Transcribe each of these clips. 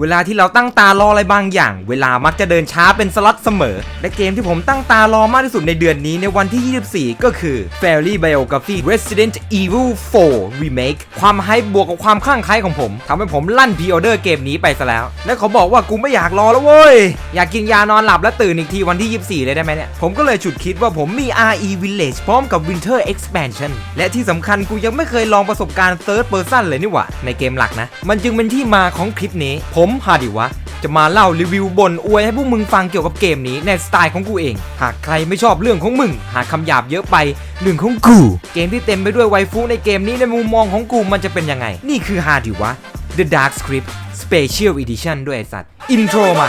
เวลาที่เราตั้งตารออะไรบางอย่าง เวลามักจะเดินช้าเป็นสล็อตเสมอ และเกมที่ผมตั้งตารอมากที่สุดในเดือนนี้ในวันที่ 24 ก็คือ Fairy Biography Resident Evil 4 Remake ความไฮบวกกับความคลั่งไคล้ของผมทำให้ผมลั่นพ r ออเดอร์เกมนี้ไปซะแล้ว และเขาบอกว่ากูไม่อยากรอแล้วเว้ย อยากกินยานอนหลับและตื่นอีกทีวันที่ 24 เลยได้ไหมเนี่ย ผมก็เลยฉุดคิดว่าผมมี RE Village พร้อมกับ Winter Expansion และที่สำคัญกูยังไม่เคยลองประสบการณ์ Third Person เลยนี่หว่าในเกมหลักนะ มันจึงเป็นที่มาของคลิปนี้ผมมฮาดิวะ จะมาเล่ารีวิวบนอวยให้พวกมึงฟังเกี่ยวกับเกมนี้ในสไตล์ของกูเอง หากใครไม่ชอบเรื่องของมึง หากคำหยาบเยอะไปเรื่องของกู เกมที่เต็มไปด้วยไวฟูในเกมนี้ในมุมมองของกูมันจะเป็นยังไง นี่คือฮาดิวะ The Dark Script Special Edition ด้วยไอสัตว์ อินโทรมา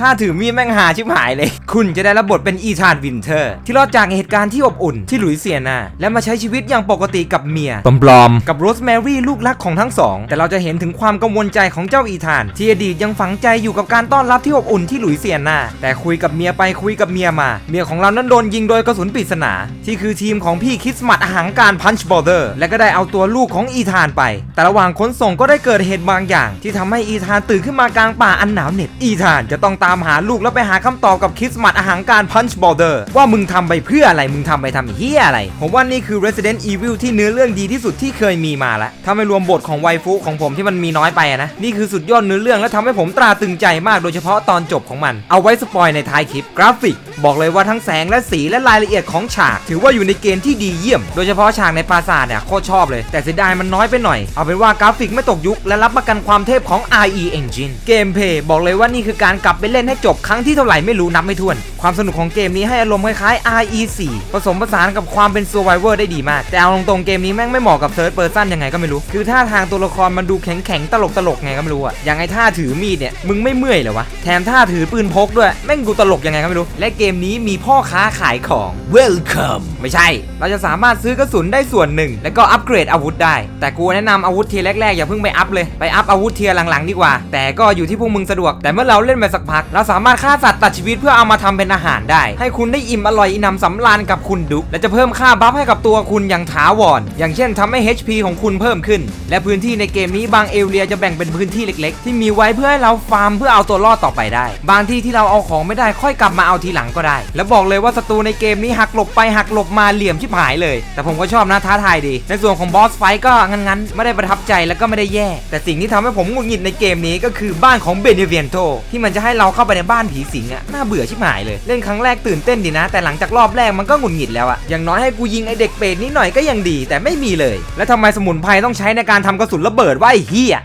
ถ้าถือมีดแม่งหาชิบหายเลยคุณจะได้รับบทเป็นอีธานวินเทอร์ ที่รอดจากเหตุการณ์ที่อบอุ่นที่หลุยเซียนา และมาใช้ชีวิตอย่างปกติกับเมียปลอมๆกับโรสแมรี่ลูกรักของทั้งสอง แต่เราจะเห็นถึงความกังวลใจของเจ้าอีธาน ที่อดีตยังฝังใจอยู่กับการต้อนรับที่อบอุ่นที่หลุยเซียนา แต่คุยกับเมียไปคุยกับเมียมา เมียของเรานั้นโดนยิงโดยกระสุนปริศนา ที่คือทีมของพี่คริสมัดอาหางการพันช์บอลเดอร์และก็ได้เอาตัวลูกของอีธานไป แต่ระหว่างขนส่งก็ได้เกิดเหตุบางอย่าง ที่ทำให้อีธานตื่นขึ้นมากลางป่าอันหนาวเหน็บอีธานจะต้องตามหาลูกแล้วไปหาคำตอบกับคริหมัดอาหารการพันช์บอลเดอร์ว่ามึงทำไปเพื่ออะไรมึงทำไปทำเฮียอะไร ผมว่านี่คือ Resident Evil ที่เนื้อเรื่องดีที่สุดที่เคยมีมาแล้วถ้าไม่รวมบทของไวฟุของผมที่มันมีน้อยไปนะนี่คือสุดยอดเนื้อเรื่องและทำให้ผมตราตึงใจมากโดยเฉพาะตอนจบของมัน เอาไว้สปอยในท้ายคลิปกราฟิก บอกเลยว่าทั้งแสงและสีและรายละเอียดของฉาก ถือว่าอยู่ในเกณฑ์ที่ดีเยี่ยม โดยเฉพาะฉากในปราสาทเนี่ยโคตรชอบเลย แต่เสียดายมันน้อยไปหน่อย เอาเป็นว่ากราฟิกไม่ตกยุคและรับประกันความเทพของ RE Engine เกมเพย์บอกเลยว่านี่คือการกลับไปเล่นให้จบครั้งที่เท่าไหร่ไม่รู้นับไม่ถ้วน ความสนุกของเกมนี้ให้อารมณ์คล้ายๆ RE 4ผสมผสานกับความเป็น Survivor ได้ดีมาก แต่เอาตรงๆเกมนี้แม่งไม่เหมาะกับ Third Person ยังไงก็ไม่รู้ คือท่าทางตัวละครมันดูแข็งๆตลกๆไงก็ไม่รู้อะอย่างไอ้ท่าถือมีดเนี่ยมึงไม่เมื่อยเหรอวะแถมท่าถือปืนพกด้วยแม่งดูตลกยังไงก็ไม่รู้และเกมมนี้มีพ่อค้าขายของ Welcome ไม่ใช่ เราจะสามารถซื้อกระสุนได้ส่วนหนึ่ง แล้วก็อัปเกรดอาวุธได้ แต่กูแนะนำอาวุธเทียร์แรกๆ อย่าเพิ่งไปอัพเลย ไปอัพอาวุธเทียร์หลังๆ ดีกว่า แต่ก็อยู่ที่พวกมึงสะดวก แต่เมื่อเราเล่นไปสักพัก เราสามารถฆ่าสัตว์ตัดชีวิตเพื่อเอามาทำเป็นอาหารได้ ให้คุณได้อิ่มอร่อยอินำสำราญกับคุณดุและจะเพิ่มค่าบัฟให้กับตัวคุณอย่างถาวร อย่างเช่นทำให้ HP ของคุณเพิ่มขึ้น และพื้นที่ในเกมนี้บางเอเรียจะแบ่งเป็นพื้นที่เล็ก ๆ ที่มีไว้เพื่อให้เราฟาร์มเพื่อเอาตัวรอดต่อไปได้ บางที่ที่เราเอาของไม่ได้ค่อยกลับมาเอาทีหลังก็ได้ แล้วบอกเลยว่าศัตรูในเกมนี้หักหลบไปหักหลบมาเหลี่ยมชิบหายเลย แต่ผมก็ชอบนะท้าทายดี ในส่วนของบอสไฟก็งั้นๆ ไม่ได้ประทับใจแล้วก็ไม่ได้แย่ แต่สิ่งที่ทำให้ผมงุดหงิดในเกมนี้ก็คือบ้านของเบเนเวียนโตที่มันจะให้เราเข้าไปในบ้านผีสิงอะน่าเบื่อชิบหายเลย เล่นครั้งแรกตื่นเต้นดีนะ แต่หลังจากรอบแรกมันก็งุดหงิดแล้วอะอย่างน้อยให้กูยิงไอเด็กเปรตนิดหน่อยก็ยังดี แต่ไม่มีเลย แล้วทำไมสมุนไพรต้องใช้ในการทำกระสุนระเบิดวะไอ้เหี้ย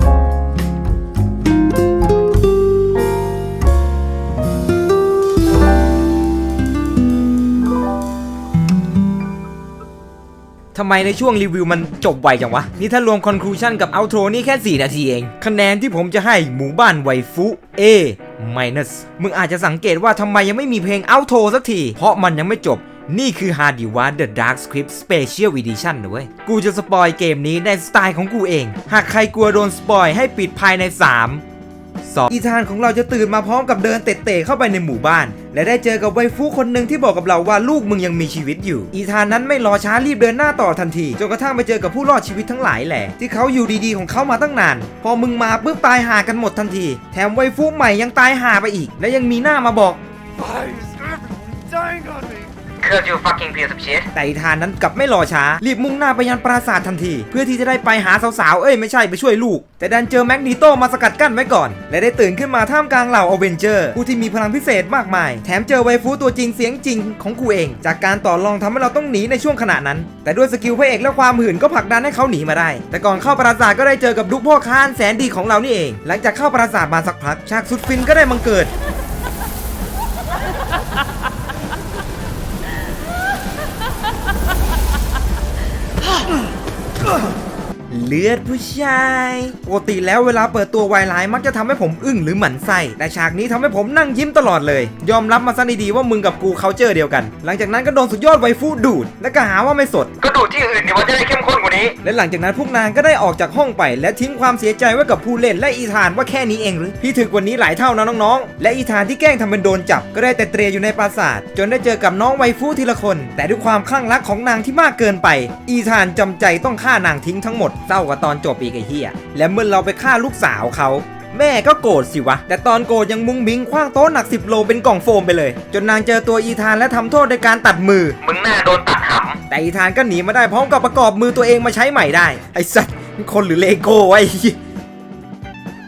ทำไมในช่วงรีวิวมันจบไวจังวะ นี่ถ้ารวมคอนคลูชันกับเอาโทรนี่แค่ 4 นาทีเอง คะแนนที่ผมจะให้หมู่บ้านไวฟุ A minus มึงอาจจะสังเกตว่าทำไมยังไม่มีเพลงเอาโทรสักที เพราะมันยังไม่จบนี่คือ h a r d i w a The Dark Script Special Edition นะเว้ย กูจะสปอยเกมนี้ในสไตล์ของกูเอง หากใครกลัวโดนสปอยให้ปิดภายใน 3 สองอีธานของเราจะตื่นมาพร้อมกับเดินเตะๆเข้าไปในหมู่บ้าน และได้เจอกับไวฟูคนหนึ่งที่บอกกับเราว่าลูกมึงยังมีชีวิตอยู่ อีธานนั้นไม่รอช้ารีบเดินหน้าต่อทันทีจนกระทั่งไปเจอกับผู้รอดชีวิตทั้งหลายแหละ ที่เขาอยู่ดีๆของเขามาตั้งนาน พอมึงมาปุ๊บตายหากันหมดทันที แถมไวฟูใหม่ยังตายหาไปอีก และยังมีหน้ามาบอก Why is everyone dying on me? Cause you fucking piece of shit แต่อีธานนั้นกลับไม่รอช้า รีบมุ่งหน้าไปยันปราสาททันที เพื่อที่จะได้ไปหาสาวๆ เอ้ยไม่ใช่ไปช่วยลูก แต่ดันเจอแมกนีโตมาสกัดกั้นไว้ก่อน และได้ตื่นขึ้นมาท่ามกลางเหล่าอเวนเจอร์ ผู้ที่มีพลังพิเศษมากมาย แถมเจอไวฟูตัวจริงเสียงจริงของกูเอง จากการต่อรองทำให้เราต้องหนีในช่วงขณะนั้น แต่ด้วยสกิลพระเอกและความหื่นก็ผลักดันให้เขาหนีมาได้ แต่ก่อนเข้าปราสาทก็ได้เจอกับดุกพ่อค้านแสนดีของเรานี่เอง หลังจากเข้าปราสาทมาสักพักฉากสุดฟินก็ได้บังเกิด แเลือดผู้ชายปกติแล้วเวลาเปิดตัววายร้ายมักจะทำให้ผมอึ้งหรือหมันไส้แต่ฉากนี้ทำให้ผมนั่งยิ้มตลอดเลย ยอมรับมาซะดีๆว่ามึงกับกูเขาเจอเดียวกัน หลังจากนั้นก็โดนสุดยอดไวฟูดูด และก็หาว่าไม่สด ก็ดูดที่อื่นเดี๋ยวมันจะได้เข้มข้นกว่านี้ และหลังจากนั้นพวกนางก็ได้ออกจากห้องไป และทิ้งความเสียใจไว้กับผู้เล่นและอีธานว่าแค่นี้เองหรือพี่ถึกกว่านี้หลายเท่านะน้องๆ และอีธานที่แกล้งทำเป็นโดนจับก็ได้แต่เตรียอยู่ในปราสาทจนได้เจอกับน้องไวฟูทีละคน แต่ด้วยความคลั่งรักของนางที่มากเกินไป อีธานจำใจต้องฆ่านางทิ้งทั้งหมดเศร้ากว่าตอนจบอีกไอ้เหี้ยและเมื่อเราไปฆ่าลูกสาวเขา แม่ก็โกรธสิวะ แต่ตอนโกรธยังมุ้งมิ้งคว้างโต๊ะหนัก 10 โลเป็นกล่องโฟมไปเลย จนนางเจอตัวอีธานและทำโทษในการตัดมือ มึงหน้าโดนตัดหำแต่อีธานก็หนีมาได้พร้อมกับประกอบมือตัวเองมาใช้ใหม่ได้ไอ้สัสมันคนหรือเลโก้ไอ้เหี้ย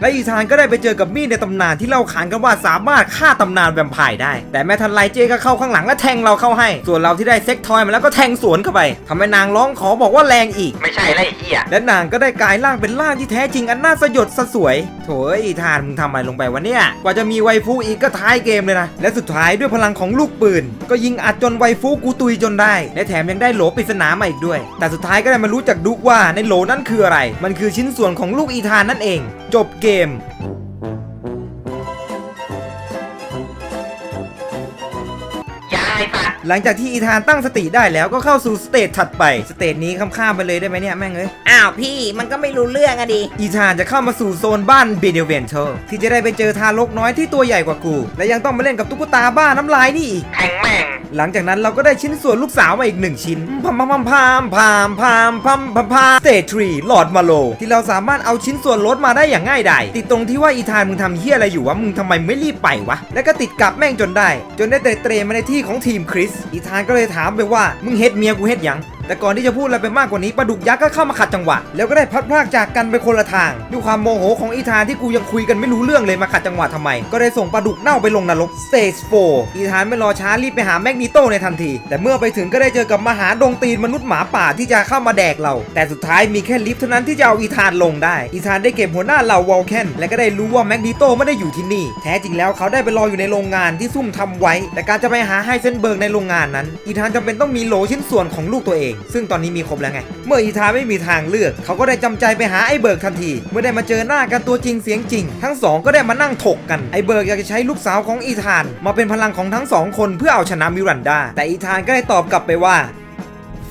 และอีธานก็ได้ไปเจอกับมีดในตำนานที่เล่าขานกันว่าสามารถฆ่าตำนานแวมไพร์ได้ แต่แม่ทันไรเจก็เข้าข้างหลังและแทงเราเข้าให้ ส่วนเราที่ได้เซ็กทอยมาแล้วก็แทงสวนเข้าไปทำให้นางร้องขอบอกว่าแรงอีก ไม่ใช่ไรเหี้ยและนางก็ได้กลายร่างเป็นร่างที่แท้จริงอันน่าสยดสะสวยโถเอ้ยทานมึงทำอะไรลงไปวะเนี่ยกว่าจะมีไวฟูอีกก็ท้ายเกมเลยนะและสุดท้ายด้วยพลังของลูกปืน ก็ยิงอัดจนไวฟูกูตุยจนได้ และแถมยังได้โหลปริศนามาอีกด้วย แต่สุดท้ายก็ได้มารู้จากดุกว่าในโหลนั่นคืออะไร มันคือชิ้นส่วนของลูกอีธานนั่นเอง จบเกมยายตัดหลังจากที่อีธานตั้งสติได้แล้วก็เข้าสู่สเตจถัดไป สเตจนี้ข้ามๆไปเลยได้ไหมเนี่ยแม่งเอ้ย อ้าวพี่มันก็ไม่รู้เรื่องอะดิ อีธานจะเข้ามาสู่โซนบ้านเบเดเวนเทอร์ที่จะได้ไปเจอทารกน้อยที่ตัวใหญ่กว่ากู และยังต้องมาเล่นกับตุ๊กตาบ้าน้ำลายนี่อีกแทงแม่งหลังจากนั้นเราก็ได้ชิ้นส่วนลูกสาวมาอีกหนึ่งชิ้นพามพามพามพามพามพามพามพามพัมสเตทรีหลอดมาโล ที่เราสามารถเอาชิ้นส่วนรถมาได้อย่างง่ายดายติดตรงที่ว่าอีธานมึงทำเฮี้ยอะไรอยู่วะมึงทำไมไม่รีบไปวะ แล้วก็ติดกับแม่งจนได้ จนได้เตะเตะมาในที่ของทีมคริสอีธานก็เลยถามไปว่ามึงเฮ็ดเมียกูเฮ็ดยัง แต่ก่อนที่จะพูดอะไรไปมากกว่านี้ปลาดุกยักษ์ก็เข้ามาขัดจังหวะ แล้วก็ได้พลัดพรากจากกันไปคนละทาง ด้วยความโมโหของอีธานที่กูยังคุยกันไม่รู้เรื่องเลยมาขัดจังหวะทำไม ก็ได้ส่งปลาดุกเน่าไปลงนรก Stage 4อีธานไม่รอช้ารีบไปหาแมกนีโตในทันที แต่เมื่อไปถึงก็ได้เจอกับมหาดงตีนมนุษย์หมาป่าที่จะเข้ามาแดกเรา แต่สุดท้ายมีแค่ลิฟต์เท่านั้นที่จะเอาอีธานลงได้ อีธานได้เก็บหัวหน้าเหล่าวอลแคนและก็ได้รู้ว่าแมกนีโตไม่ได้อยู่ที่นี่ แท้จริงแล้วเขาได้ไปรออยู่ในโรงงานที่ซุ่มทำไว้ แต่การจะไปหาไฮเซนเบิร์กในโรงงานนั้น อีธานจำเป็นต้องมีโหลชิ้นส่วนของลูกตัวเองซึ่งตอนนี้มีครบแล้วไง เมื่ออีธานไม่มีทางเลือก เขาก็ได้จำใจไปหาไอ้เบิร์กทันที เมื่อได้มาเจอหน้ากันตัวจริงเสียงจริง ทั้งสองก็ได้มานั่งถกกัน ไอ้เบิร์กอยากจะใช้ลูกสาวของอีธาน มาเป็นพลังของทั้งสองคนเพื่อเอาชนะมิรันดา แต่อีธานก็ได้ตอบกลับไปว่า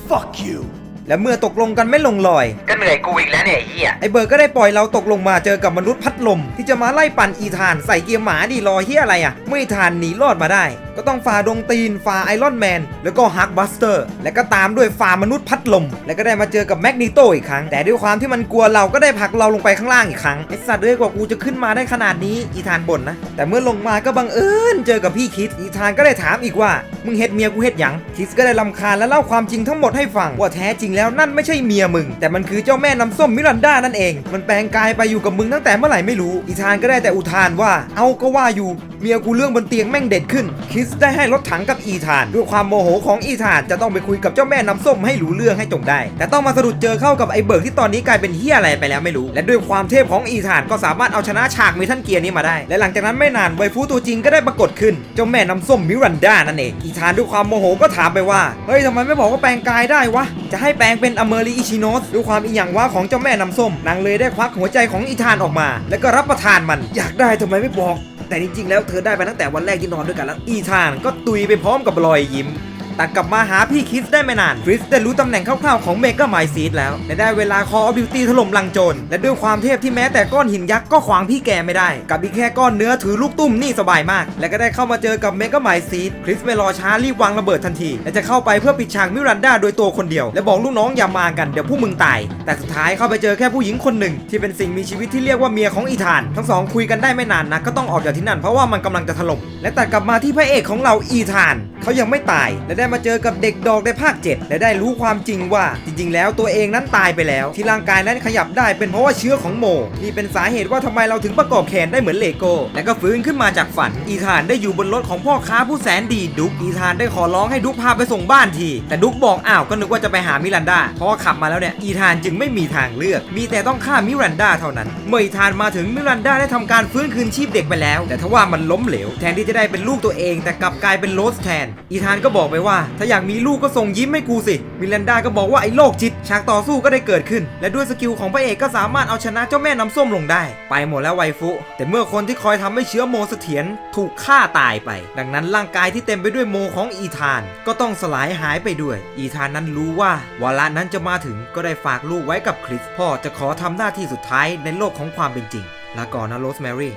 Fuck you. และเมื่อตกลงกันไม่ลงรอย ก็เหนื่อยกูอีกแล้วเนี่ยไอ้เหี้ยไอ้เบิร์กก็ได้ปล่อยเราตกลงมาเจอกับมนุษย์พัดลม ที่จะมาไล่ปั่นอีธานใส่เกียร์หมาดีรอเฮียอะไรอะ่ะเมื่ออีธานหนีรอดมาได้ ก็ต้องฝ่าดงตีนฝ่าไอรอนแมนแล้วก็ฮักบัสเตอร์และก็ตามด้วยฝ่ามนุษย์พัดลม แล้วก็ได้มาเจอกับแมกนีโตอีกครั้ง แต่ด้วยความที่มันกลัวเราก็ได้ผลักเราลงไปข้างล่างอีกครั้งไอสัตว์เอ้ยกว่ากูจะขึ้นมาได้ขนาดนี้อีธานบ่นนะ แต่เมื่อลงมาก็บังเอิญเจอกับพี่คิดอีธานก็ได้ถามอีกว่ามึงเฮ็ดเมียกูเฮ็ดหยังคิสก็ได้ลำคาญและเล่าความจริงทั้งหมดให้ฟังว่าแท้จริงแล้วนั่นไม่ใช่เมียมึง แต่มันคือเจ้าแม่น้ำส้มมิรันดานั่นเอง มันแปลงกายไปอยู่กับมึงตั้งแต่เมื่อไหร่ไม่รู้อีธานก็ได้แต่อุทานว่า เอาก็ว่าอยู่เมียกูเรื่องบนเตียงแม่งเด็ดขึ้นคิสได้ให้รถถังกับอีธาน ด้วยความโมโหของอีธานจะต้องไปคุยกับเจ้าแม่น้ำส้มให้รู้เรื่องให้จงได้ แต่ต้องมาสะดุดเจอเข้ากับไอ้เบิร์กที่ตอนนี้กลายเป็นเฮียอะไรไปแล้วไม่รู้ และด้วยความเทพของอีธานก็สามารถเอาชนะฉากเมทัลเกียร์นี้มาได้ และหลังจากนั้นไม่นานไวฟูตัวจริงก็ได้ปรากฏขึ้นเจ้าแม่น้ำส้มมิรันดานั่นเองอีธานด้วยความโมโหก็ถามไปว่าเฮ้ยทำไมไม่บอกว่าแปลงกายได้วะจะให้แปลงเป็นอเมริอิชิโนสด้วยความอีหยังว่าของเจ้าแม่น้ำส้มนางเลยได้ควักหัวใจของอีธานออกมา แล้วก็รับประทานมันอยากได้ทำไมไม่บอก แต่จริงๆแล้วเธอได้ไปตั้งแต่วันแรกที่นอนด้วยกันแล้ว อีธานก็ตุยไปพร้อมกับรอยยิ้ม แตัดกลับมาหาพี่คริสได้ไม่นานคริสได้รู้ตำแหน่งคร่าวๆของเมกาไมซีดแล้วและได้เวลาคออฟดิวตี้ถล่มลังโจรและด้วยความเทพที่แม้แต่ก้อนหินยักษ์ก็ขวางพี่แกไม่ได้ กับอีกแค่ก้อนเนื้อถือลูกตุ้มนี่สบายมาก และก็ได้เข้ามาเจอกับเมกาไมซีดคริสไม่รอช้ารีบวางระเบิดทันที และจะเข้าไปเพื่อปิดฉากมิรันดาโดยตัวคนเดียว และบอกลูกน้องอย่ามากันเดี๋ยวพวกมึงตาย แต่สุดท้ายเข้าไปเจอแค่ผู้หญิงคนหนึ่ง ที่เป็นสิ่งมีชีวิตที่เรียกว่าเมียของอีธาน ทั้งสองคุยกันได้ไม่นานนะก็ต้องออกจากที่นั่นเพราะว่ามันกำลังจะถล่มและตัดกลับมาที่พระเอกของเราอีธาน เขายังไม่ตายและได้มาเจอกับเด็กดอกในภาค 7 และได้รู้ความจริงว่าจริง ๆ แล้วตัวเองนั้นตายไปแล้ว ที่ร่างกายนั้นขยับได้เป็นเพราะว่าเชื้อของโม นี่เป็นสาเหตุว่าทำไมเราถึงประกอบแขนได้เหมือนเลโก้และก็ฟื้นขึ้นมาจากฝัน อีธานได้อยู่บนรถของพ่อค้าผู้แสนดีดุกอีธานได้ขอร้องให้ดุกพาไปส่งบ้านที แต่ดุกบอกอ้าวก็นึกว่าจะไปหามิรันดาเพราะว่าขับมาแล้วเนี่ยอีธานจึงไม่มีทางเลือก มีแต่ต้องฆ่ามิรันดาเท่านั้น เมื่ออีธานมาถึงมิรันดาได้ทำการฟื้นคืนชีพเด็กไปแล้ว แต่ทว่ามันล้มเหลว แทนที่จะได้เป็นลูกตัวเอง แต่กลับกลายเป็นโรสแทน อีธานก็บอกไปว่าว่าถ้าอยากมีลูกก็ส่งยิ้มให้กูสิ มิลันดาก็บอกว่าไอ้โรคจิต ฉากต่อสู้ก็ได้เกิดขึ้น และด้วยสกิลของพระเอกก็สามารถเอาชนะเจ้าแม่น้ำส้มลงได้ ไปหมดแล้วไวฟุ แต่เมื่อคนที่คอยทำให้เชื้อโมเสถียรถูกฆ่าตายไป ดังนั้นร่างกายที่เต็มไปด้วยโมของอีธาน ก็ต้องสลายหายไปด้วย อีธานนั้นรู้ว่าวาระนั้นจะมาถึงก็ได้ฝากลูกไว้กับคริสพ่อจะขอทำหน้าที่สุดท้ายในโลกของความเป็นจริงลาก่อนนะโรสแมรี่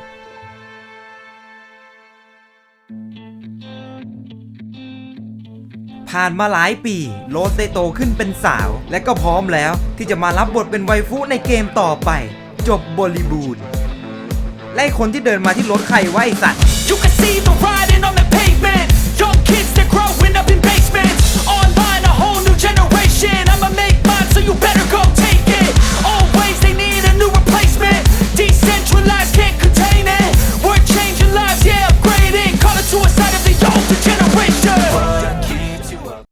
ผ่านมาหลายปี โรสได้โตขึ้นเป็นสาว และก็พร้อมแล้วที่จะมารับบทเป็นไวฟุในเกมต่อไป จบบริบูรณ์ และคนที่เดินมาที่รถใครว่าไอสัตว์ You can see the riding on the